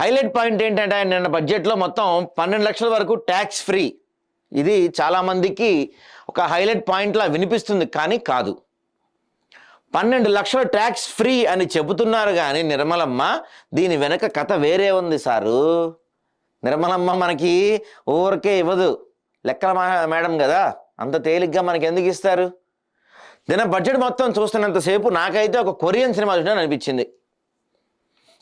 Highlight point ఏంటంటే నిన్న బడ్జెట్లో మొత్తం పన్నెండు లక్షల వరకు ట్యాక్స్ ఫ్రీ ఇది చాలామందికి ఒక హైలైట్ పాయింట్లా వినిపిస్తుంది కానీ కాదు. పన్నెండు లక్షల ట్యాక్స్ ఫ్రీ అని చెబుతున్నారు కానీ నిర్మలమ్మ దీని వెనక కథ వేరే ఉంది సారు. నిర్మలమ్మ మనకి ఊరికే ఇవ్వదు. లెక్కల మేడం కదా అంత తేలిగ్గా మనకి ఎందుకు ఇస్తారు? దిన బడ్జెట్ మొత్తం చూస్తున్నంతసేపు నాకైతే ఒక కొరియన్ సినిమా చూడని అనిపించింది.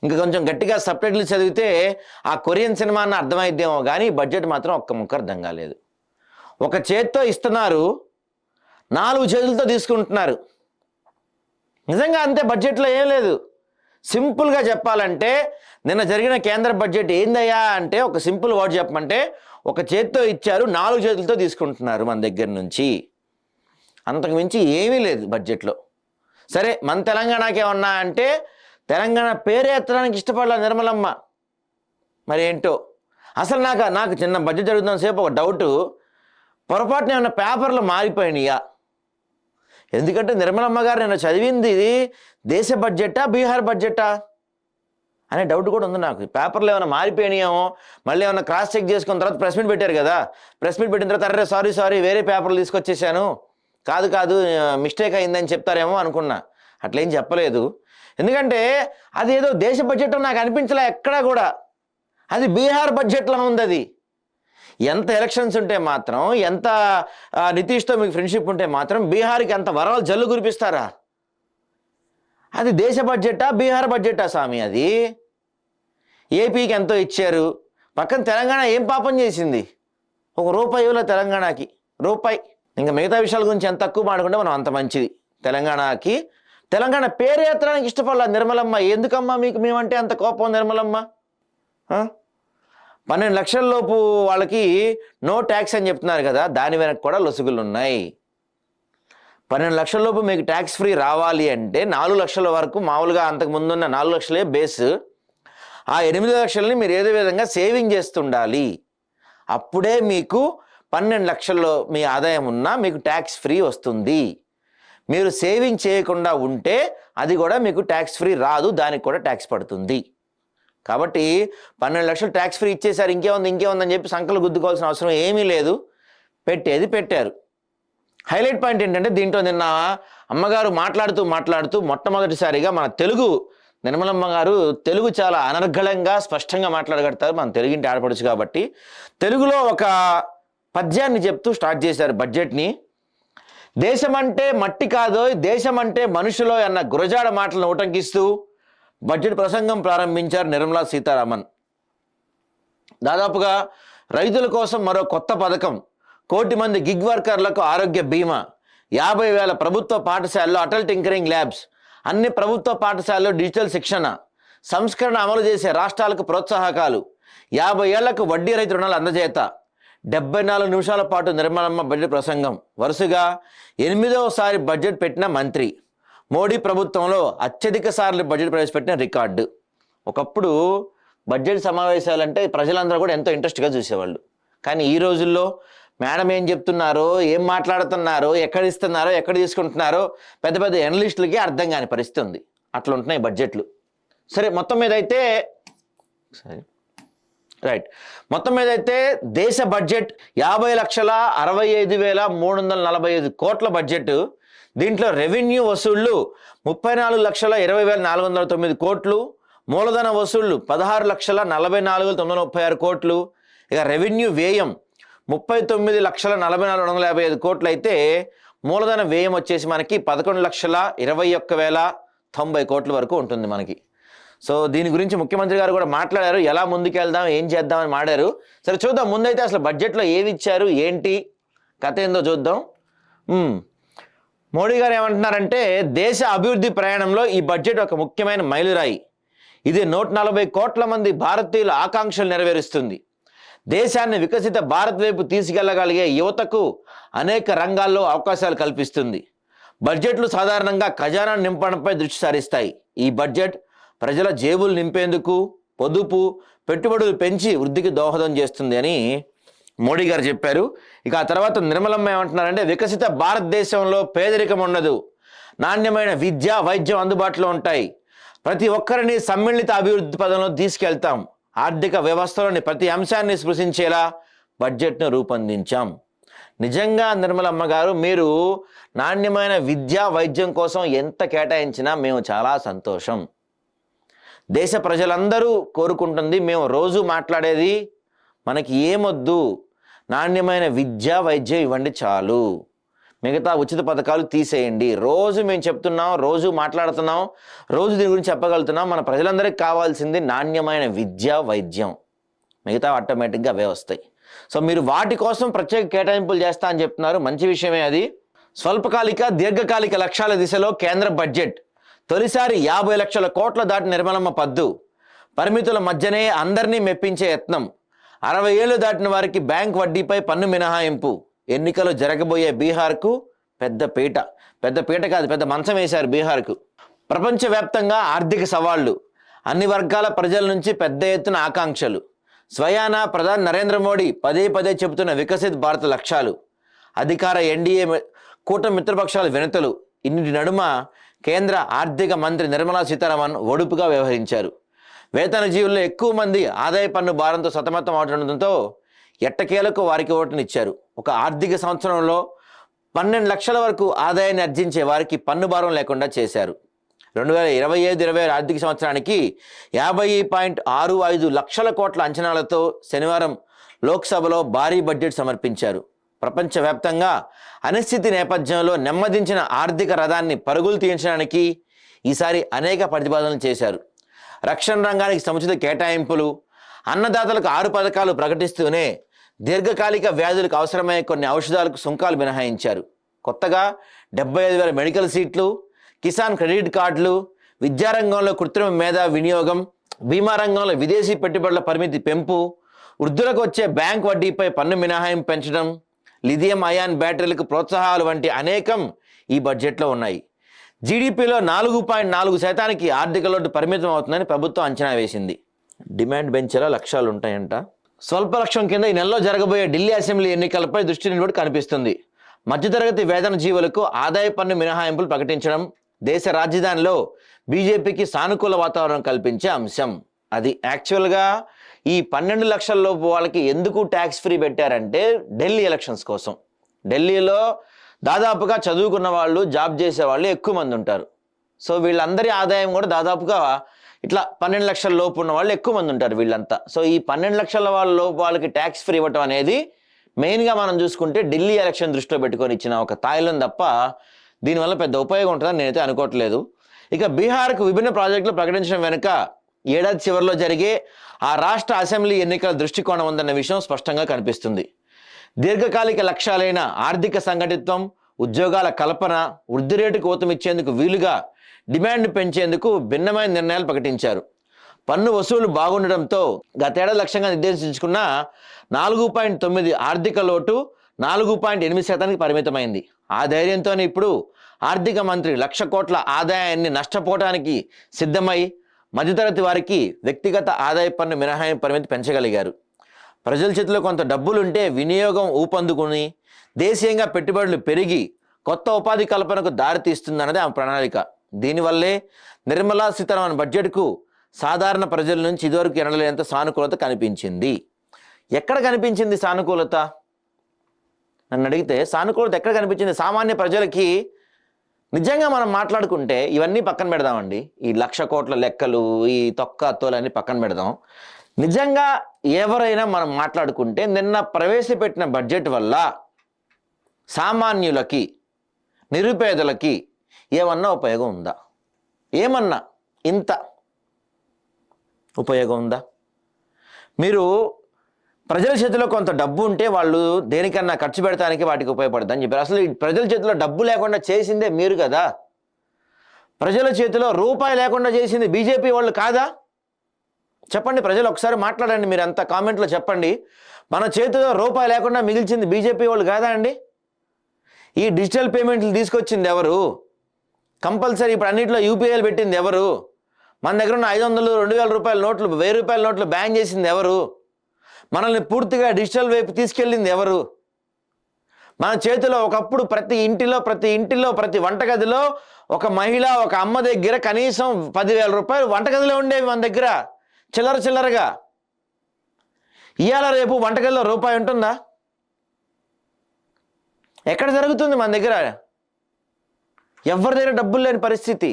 ఇంకా కొంచెం గట్టిగా సపరేట్లు చదివితే ఆ కొరియన్ సినిమా అన్న అర్థమైద్దేమో కానీ బడ్జెట్ మాత్రం ఒక్క ముక్క అర్థం కాలేదు ఒక చేత్తో ఇస్తున్నారు నాలుగు చేతులతో తీసుకుంటున్నారు. నిజంగా అంతే బడ్జెట్లో ఏం లేదు. సింపుల్గా చెప్పాలంటే నిన్న జరిగిన కేంద్ర బడ్జెట్ ఏందయ్యా అంటే ఒక సింపుల్ వర్డ్ చెప్పమంటే ఒక చేత్తో ఇచ్చారు నాలుగు చేతులతో తీసుకుంటున్నారు మన దగ్గర నుంచి. అంతకుమించి ఏమీ లేదు బడ్జెట్లో. సరే మన తెలంగాణకి ఏమన్నా అంటే తెలంగాణ పేరు ఎత్తడానికి నిర్మలమ్మ. మరి ఏంటో అసలు నాకు నాకు చిన్న బడ్జెట్ జరుగుతున్న సేపు ఒక డౌటు. పొరపాటున ఏమైనా పేపర్లు మారిపోయినాయా? ఎందుకంటే నిర్మలమ్మ గారు నేను చదివింది ఇది దేశ బడ్జెటా బీహార్ బడ్జెటా? అనే డౌట్ కూడా ఉంది నాకు. పేపర్లు ఏమైనా మారిపోయినాయేమో మళ్ళీ ఏమైనా క్రాస్ చెక్ చేసుకున్న తర్వాత ప్రెస్ మీట్ పెట్టారు కదా. ప్రెస్ మీట్ పెట్టిన తర్వాత అరే సారీ సారీ వేరే పేపర్లు తీసుకొచ్చేసాను కాదు కాదు మిస్టేక్ అయిందని చెప్తారేమో అనుకున్నా. అట్లేం చెప్పలేదు. ఎందుకంటే అది ఏదో దేశ బడ్జెట్ నాకు అనిపించలే ఎక్కడా కూడా. అది బీహార్ బడ్జెట్లో ఉంది అది. ఎంత ఎలక్షన్స్ ఉంటే మాత్రం ఎంత నితీష్తో మీకు ఫ్రెండ్షిప్ ఉంటే మాత్రం బీహార్కి అంత వరాలు జల్లు కురిపిస్తారా? అది దేశ బడ్జెటా బీహార్ బడ్జెటా స్వామి అది? ఏపీకి ఎంతో ఇచ్చారు. పక్కన తెలంగాణ ఏం పాపం చేసింది? ఒక రూపాయి ఇవ్వలే తెలంగాణకి. రూపాయి. ఇంకా మిగతా విషయాల గురించి ఎంత తక్కువ మాడుకుంటే మనం అంత మంచిది. తెలంగాణకి తెలంగాణ పేరు ఎత్తడానికి ఇష్టపడలేదు నిర్మలమ్మ. ఎందుకమ్మా మీకు మేమంటే అంత కోపం నిర్మలమ్మ? పన్నెండు లక్షల లోపు వాళ్ళకి నో ట్యాక్స్ అని చెప్తున్నారు కదా దాని వెనక కూడా లొసుగులు ఉన్నాయి. పన్నెండు లక్షల లోపు మీకు ట్యాక్స్ ఫ్రీ రావాలి అంటే నాలుగు లక్షల వరకు మామూలుగా అంతకు ముందున్న నాలుగు లక్షలే బేస్. ఆ ఎనిమిది లక్షలని మీరు ఏదో విధంగా సేవింగ్ చేస్తుండాలి. అప్పుడే మీకు పన్నెండు లక్షల్లో మీ ఆదాయం ఉన్నా మీకు ట్యాక్స్ ఫ్రీ వస్తుంది. మీరు సేవింగ్ చేయకుండా ఉంటే అది కూడా మీకు ట్యాక్స్ ఫ్రీ రాదు దానికి కూడా ట్యాక్స్ పడుతుంది. కాబట్టి పన్నెండు లక్షలు ట్యాక్స్ ఫ్రీ ఇచ్చేసారు ఇంకేముంది ఇంకేముందని చెప్పి సంకలు గుద్దుకోవాల్సిన అవసరం ఏమీ లేదు. పెట్టేది పెట్టారు. హైలైట్ పాయింట్ ఏంటంటే దీంట్లో నిన్న అమ్మగారు మాట్లాడుతూ మాట్లాడుతూ మొట్టమొదటిసారిగా మన తెలుగు నిర్మలమ్మ గారు తెలుగు చాలా అనర్గళంగా స్పష్టంగా మాట్లాడగడతారు మన తెలుగింటి ఆడపడచ్చు కాబట్టి తెలుగులో ఒక పద్యాన్ని చెప్తూ స్టార్ట్ చేశారు బడ్జెట్ని దేశం అంటే మట్టి కాదో దేశం అంటే మనుషులో అన్న గురజాడ మాటలను ఉటంకిస్తూ బడ్జెట్ ప్రసంగం ప్రారంభించారు నిర్మలా సీతారామన్. దాదాపుగా రైతుల కోసం మరో కొత్త పథకం కోటి మంది గిగ్ వర్కర్లకు ఆరోగ్య బీమా యాభై వేల ప్రభుత్వ పాఠశాలలో అటల్ టింకరింగ్ ల్యాబ్స్ అన్ని ప్రభుత్వ పాఠశాలలో డిజిటల్ శిక్షణ సంస్కరణ అమలు చేసే రాష్ట్రాలకు ప్రోత్సాహకాలు యాభై ఏళ్ళకు వడ్డీ రైతు రుణాలు అందజేత. డెబ్బై నాలుగు నిమిషాల పాటు నిర్మలమ్మ బడ్జెట్ ప్రసంగం. వరుసగా ఎనిమిదవసారి బడ్జెట్ పెట్టిన మంత్రి. మోడీ ప్రభుత్వంలో అత్యధిక సార్లు బడ్జెట్ ప్రవేశపెట్టిన రికార్డు. ఒకప్పుడు బడ్జెట్ సమావేశాలంటే ప్రజలందరూ కూడా ఎంతో ఇంట్రెస్ట్గా చూసేవాళ్ళు. కానీ ఈ రోజుల్లో మేడం ఏం చెప్తున్నారో ఏం మాట్లాడుతున్నారో ఎక్కడ ఇస్తున్నారో ఎక్కడ తీసుకుంటున్నారో పెద్ద పెద్ద ఎనలిస్టులకి అర్థం కాని పరిస్థితి ఉంది. అట్లా ఉంటున్నాయి బడ్జెట్లు. సరే మొత్తం మీద అయితే సరే. రైట్ మొత్తం మీద అయితే దేశ బడ్జెట్ యాభై లక్షల అరవై ఐదు వేల మూడు వందల నలభై ఐదు కోట్ల బడ్జెట్. దీంట్లో రెవెన్యూ వసూళ్ళు ముప్పై నాలుగు లక్షల ఇరవై వేల నాలుగు వందల తొమ్మిది కోట్లు. మూలధన వసూళ్ళు పదహారు లక్షల నలభై నాలుగు వేల తొమ్మిది వందల ముప్పై ఆరు కోట్లు. ఇక రెవెన్యూ వ్యయం ముప్పై తొమ్మిది లక్షల నలభై నాలుగు వందల యాభై ఐదు కోట్లు అయితే మూలధన వ్యయం వచ్చేసి మనకి పదకొండు లక్షల ఇరవై ఒక్క వేల తొంభై కోట్ల వరకు ఉంటుంది మనకి. సో దీని గురించి ముఖ్యమంత్రి గారు కూడా మాట్లాడారు. ఎలా ముందుకెళ్దాం ఏం చేద్దాం అని మాడారు. సరే చూద్దాం. ముందైతే అసలు బడ్జెట్లో ఏది ఇచ్చారు ఏంటి? కథ ఏందో చూద్దాం. మోడీ గారు ఏమంటున్నారంటే దేశ అభివృద్ధి ప్రయాణంలో ఈ బడ్జెట్ ఒక ముఖ్యమైన మైలురాయి. ఇది నూట నలభై కోట్ల మంది భారతీయుల ఆకాంక్షలు నెరవేరుస్తుంది. దేశాన్ని వికసిత భారత్ వైపు తీసుకెళ్ళగలిగే యువతకు అనేక రంగాల్లో అవకాశాలు కల్పిస్తుంది. బడ్జెట్లు సాధారణంగా ఖజానా నింపడంపై దృష్టి సారిస్తాయి. ఈ బడ్జెట్ ప్రజల జేబులు నింపేందుకు పొదుపు పెట్టుబడులు పెంచి వృద్ధికి దోహదం చేస్తుంది అని మోడీ గారు చెప్పారు. ఇక ఆ తర్వాత నిర్మలమ్మ ఏమంటున్నారంటే వికసిత భారతదేశంలో పేదరికం ఉండదు. నాణ్యమైన విద్య వైద్యం అందుబాటులో ఉంటాయి. ప్రతి ఒక్కరిని సమ్మిళిత అభివృద్ధి పదంలో తీసుకెళ్తాం. ఆర్థిక వ్యవస్థలోని ప్రతి అంశాన్ని స్పృశించేలా బడ్జెట్ను రూపొందించాం. నిజంగా నిర్మలమ్మ గారు మీరు నాణ్యమైన విద్య వైద్యం కోసం ఎంత కేటాయించినా మేము చాలా సంతోషం. దేశ ప్రజలందరూ కోరుకుంటుంది మేము రోజు మాట్లాడేది మనకి ఏమొద్దు నాణ్యమైన విద్య వైద్యం ఇవ్వండి చాలు. మిగతా ఉచిత పథకాలు తీసేయండి. రోజు మేము చెప్తున్నాం రోజు మాట్లాడుతున్నాం రోజు దీని గురించి చెప్పగలుగుతున్నాం. మన ప్రజలందరికీ కావాల్సింది నాణ్యమైన విద్య వైద్యం. మిగతా ఆటోమేటిక్గా అవే వస్తాయి. సో మీరు వాటి కోసం ప్రత్యేక కేటాయింపులు చేస్తా అని చెప్తున్నారు. మంచి విషయమే అది. స్వల్పకాలిక దీర్ఘకాలిక లక్ష్యాల దిశలో కేంద్ర బడ్జెట్ తొలిసారి యాభై లక్షల కోట్ల దాటి నిర్మలమ్మ పద్దు. పరిమితుల మధ్యనే అందరినీ మెప్పించే యత్నం. అరవై ఏళ్ళు దాటిన వారికి బ్యాంక్ వడ్డీపై పన్ను మినహాయింపు. ఎన్నికలు జరగబోయే బీహార్కు పెద్ద పీట. పెద్ద పీట కాదు పెద్ద మంచం వేశారు బీహార్కు. ప్రపంచవ్యాప్తంగా ఆర్థిక సవాళ్ళు. అన్ని వర్గాల ప్రజల నుంచి పెద్ద ఎత్తున ఆకాంక్షలు. స్వయాన ప్రధాని నరేంద్ర మోడీ పదే పదే చెబుతున్న వికసిత్ భారత లక్ష్యాలు. అధికార ఎన్డీఏ కూటమి మిత్రపక్షాల వినతలు. ఇన్నిటి నడుమ కేంద్ర ఆర్థిక మంత్రి నిర్మలా సీతారామన్ ఒడుపుగా వ్యవహరించారు. వేతన జీవుల్లో ఎక్కువ మంది ఆదాయ పన్ను భారంతో సతమతం అవడంతో ఎట్టకేలకు వారికి ఓటునిచ్చారు. ఒక ఆర్థిక సంవత్సరంలో పన్నెండు లక్షల వరకు ఆదాయాన్ని అర్జించే వారికి పన్ను భారం లేకుండా చేశారు. రెండు వేల ఇరవై ఐదు ఇరవై ఆరు ఆర్థిక సంవత్సరానికి యాభై పాయింట్ ఆరు ఐదు లక్షల కోట్ల అంచనాలతో శనివారం లోక్సభలో భారీ బడ్జెట్ సమర్పించారు. ప్రపంచవ్యాప్తంగా అనిశ్చితి నేపథ్యంలో నెమ్మదించిన ఆర్థిక రథాన్ని పరుగులు తీయించడానికి ఈసారి అనేక ప్రతిపాదనలు చేశారు. రక్షణ రంగానికి సముచిత కేటాయింపులు అన్నదాతలకు ఆరు పథకాలు ప్రకటిస్తూనే దీర్ఘకాలిక వ్యాధులకు అవసరమయ్యే కొన్ని ఔషధాలకు సుంకాలు మినహాయించారు. కొత్తగా డెబ్బై ఐదు వేల మెడికల్ సీట్లు కిసాన్ క్రెడిట్ కార్డులు విద్యారంగంలో కృత్రిమ మేధా వినియోగం బీమా రంగంలో విదేశీ పెట్టుబడుల పరిమితి పెంపు వృద్ధులకు వచ్చే బ్యాంక్ వడ్డీపై పన్ను మినహాయింపు పెంచడం లిథియం అయాన్ బ్యాటరీలకు ప్రోత్సాహాలు వంటి అనేకం ఈ బడ్జెట్లో ఉన్నాయి. జీడిపిలో నాలుగు పాయింట్ నాలుగు శాతానికి ఆర్థిక లోటు పరిమితం అవుతుందని ప్రభుత్వం అంచనా వేసింది. డిమాండ్ పెంచేలా లక్ష్యాలు ఉంటాయంట. స్వల్ప లక్ష్యం కింద ఈ నెలలో జరగబోయే ఢిల్లీ అసెంబ్లీ ఎన్నికలపై దృష్టి నిలబడి కనిపిస్తుంది. మధ్యతరగతి వేతన జీవులకు ఆదాయ పన్ను మినహాయింపులు ప్రకటించడం దేశ రాజధానిలో బీజేపీకి సానుకూల వాతావరణం కల్పించే అంశం. అది యాక్చువల్గా ఈ పన్నెండు లక్షల లోపు వాళ్ళకి ఎందుకు ట్యాక్స్ ఫ్రీ పెట్టారంటే ఢిల్లీ ఎలక్షన్స్ కోసం. ఢిల్లీలో దాదాపుగా చదువుకున్న వాళ్ళు జాబ్ చేసే వాళ్ళు ఎక్కువ మంది ఉంటారు. సో వీళ్ళందరి ఆదాయం కూడా దాదాపుగా ఇట్లా పన్నెండు లక్షల లోపు ఉన్న వాళ్ళు ఎక్కువ మంది ఉంటారు వీళ్ళంతా. సో ఈ పన్నెండు లక్షల వాళ్ళ లోపు వాళ్ళకి ట్యాక్స్ ఫ్రీ ఇవ్వటం అనేది మెయిన్గా మనం చూసుకుంటే ఢిల్లీ ఎలక్షన్ దృష్టిలో పెట్టుకొని ఇచ్చిన ఒక తాయిలం తప్ప దీనివల్ల పెద్ద ఉపయోగం ఉంటుందని నేనైతే అనుకోవట్లేదు. ఇక బీహార్కు విభిన్న ప్రాజెక్టులు ప్రకటించడం వెనుక ఏడాది చివరిలో జరిగే ఆ రాష్ట్ర అసెంబ్లీ ఎన్నికల దృష్టికోణం ఉందన్న విషయం స్పష్టంగా కనిపిస్తుంది. దీర్ఘకాలిక లక్ష్యాలైన ఆర్థిక సంఘటిత్వం ఉద్యోగాల కల్పన వృద్ధి రేటుకు ఊతమిచ్చేందుకు వీలుగా డిమాండ్ పెంచేందుకు భిన్నమైన నిర్ణయాలు ప్రకటించారు. పన్ను వసూలు బాగుండడంతో గతేడాది లక్ష్యంగా నిర్దేశించుకున్న నాలుగు పాయింట్ తొమ్మిది ఆర్థిక లోటు నాలుగు పాయింట్ ఎనిమిది శాతానికి పరిమితమైంది. ఆ ధైర్యంతోనే ఇప్పుడు ఆర్థిక మంత్రి లక్ష కోట్ల ఆదాయాన్ని నష్టపోవటానికి సిద్ధమై మధ్యతరగతి వారికి వ్యక్తిగత ఆదాయ పన్ను మినహాయింపు పరిమితి పెంచగలిగారు. ప్రజల చేతిలో కొంత డబ్బులుంటే వినియోగం ఊపందుకుని దేశీయంగా పెట్టుబడులు పెరిగి కొత్త ఉపాధి కల్పనకు దారితీస్తుందన్నది ఆమె ప్రణాళిక. దీనివల్లే నిర్మలా సీతారామన్ బడ్జెట్కు సాధారణ ప్రజల నుంచి ఇదివరకు ఎనలేనంత సానుకూలత కనిపించింది. ఎక్కడ కనిపించింది సానుకూలత? నన్ను అడిగితే సానుకూలత ఎక్కడ కనిపించింది? సామాన్య ప్రజలకి నిజంగా మనం మాట్లాడుకుంటే ఇవన్నీ పక్కన పెడదామండి. ఈ లక్ష కోట్ల లెక్కలు ఈ తొక్క అత్తోలన్నీ పక్కన పెడదాం. నిజంగా ఎవరైనా మనం మాట్లాడుకుంటే నిన్న ప్రవేశపెట్టిన బడ్జెట్ వల్ల సామాన్యులకి నిరుపేదలకి ఏమన్నా ఉపయోగం ఉందా? ఏమన్నా ఇంత ఉపయోగం ఉందా? మీరు ప్రజల చేతిలో కొంత డబ్బు ఉంటే వాళ్ళు దేనికన్నా ఖర్చు పెడతానికి వాటికి ఉపయోగపడుతుంది అని చెప్పారు. అసలు ప్రజల చేతిలో డబ్బు లేకుండా చేసిందే మీరు కదా? ప్రజల చేతిలో రూపాయి లేకుండా చేసింది బీజేపీ వాళ్ళు కాదా? చెప్పండి ప్రజలు ఒకసారి మాట్లాడండి మీరు అంత కామెంట్లో చెప్పండి. మన చేతిలో రూపాయి లేకుండా మిగిల్చింది బీజేపీ వాళ్ళు కాదా అండి? ఈ డిజిటల్ పేమెంట్లు తీసుకొచ్చింది ఎవరు? కంపల్సరీ ఇప్పుడు అన్నింటిలో యూపీఐలు పెట్టింది ఎవరు? మన దగ్గర ఉన్న ఐదు వందలు రెండు వేల రూపాయల నోట్లు వెయ్యి రూపాయల నోట్లు బ్యాన్ చేసింది ఎవరు? మనల్ని పూర్తిగా డిజిటల్ వైపు తీసుకెళ్ళింది ఎవరు? మన చేతిలో ఒకప్పుడు ప్రతి ఇంటిలో ప్రతి ఇంటిలో ప్రతి వంటగదిలో ఒక మహిళ ఒక అమ్మ దగ్గర కనీసం పదివేల రూపాయలు వంటగదిలో ఉండేవి మన దగ్గర చిల్లర చిల్లరగా. ఇవాళ రేపు వంటగదిలో రూపాయి ఉంటుందా? ఎక్కడ జరుగుతుంది మన దగ్గర? ఎవరి దగ్గర డబ్బులు లేని పరిస్థితి?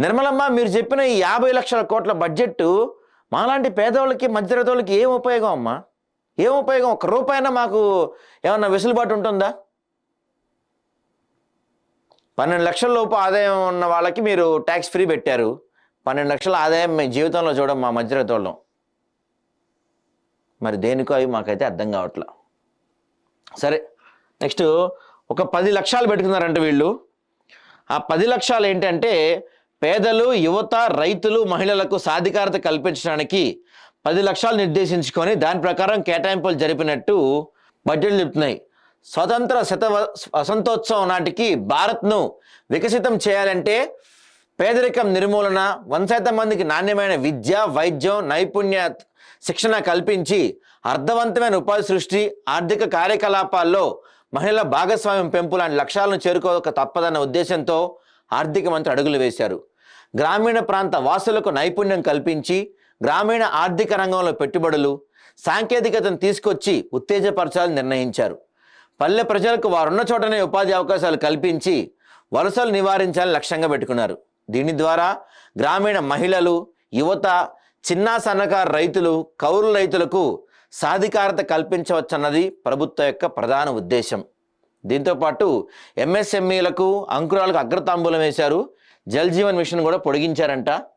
నిర్మలమ్మ మీరు చెప్పిన ఈ యాభై లక్షల కోట్ల బడ్జెట్ మాలాంటి పేదవాళ్ళకి మధ్యతరగతి ఏం ఉపయోగం అమ్మా? ఏం ఉపయోగం? ఒక రూపాయినా మాకు ఏమన్నా వెసులుబాటు ఉంటుందా? పన్నెండు లక్షల లోపు ఆదాయం ఉన్న వాళ్ళకి మీరు ట్యాక్స్ ఫ్రీ పెట్టారు. పన్నెండు లక్షల ఆదాయం మేము జీవితంలో చూడం మా మధ్యతరగతి వాళ్ళం మరి దేనికో అవి మాకైతే అర్థం కావట్లా. సరే నెక్స్ట్ ఒక పది లక్షలు పెట్టుకున్నారంట వీళ్ళు. ఆ పది లక్షలు ఏంటంటే పేదలు యువత రైతులు మహిళలకు సాధికారత కల్పించడానికి పది లక్షలు నిర్దేశించుకొని దాని ప్రకారం కేటాయింపులు జరిపినట్టు బడ్జెట్లు చెప్తున్నాయి స్వతంత్ర శత వసంతోత్సవం నాటికి భారత్ను వికసితం చేయాలంటే పేదరికం నిర్మూలన వన్ శాతం మందికి నాణ్యమైన విద్య వైద్యం నైపుణ్య శిక్షణ కల్పించి అర్థవంతమైన ఉపాధి సృష్టి ఆర్థిక కార్యకలాపాల్లో మహిళల భాగస్వామ్యం పెంపు లాంటి లక్ష్యాలను చేరుకోక తప్పదన్న ఉద్దేశంతో ఆర్థిక మంత్రి అడుగులు వేశారు. గ్రామీణ ప్రాంత వాసులకు నైపుణ్యం కల్పించి గ్రామీణ ఆర్థిక రంగంలో పెట్టుబడులు సాంకేతికతను తీసుకొచ్చి ఉత్తేజపరచాలని నిర్ణయించారు. పల్లె ప్రజలకు వారున్న చోటనే ఉపాధి అవకాశాలు కల్పించి వలసలు నివారించాలని లక్ష్యంగా పెట్టుకున్నారు. దీని ద్వారా గ్రామీణ మహిళలు యువత చిన్న సన్నకారు రైతులు కౌలు రైతులకు సాధికారత కల్పించవచ్చన్నది ప్రభుత్వం యొక్క ప్రధాన ఉద్దేశం. దీంతోపాటు ఎంఎస్ఎంఈలకు అంకురాలకు అగ్రతాంబూలం వేశారు జల్ జీవన్ మిషన్ కూడా పొడిగించారంట.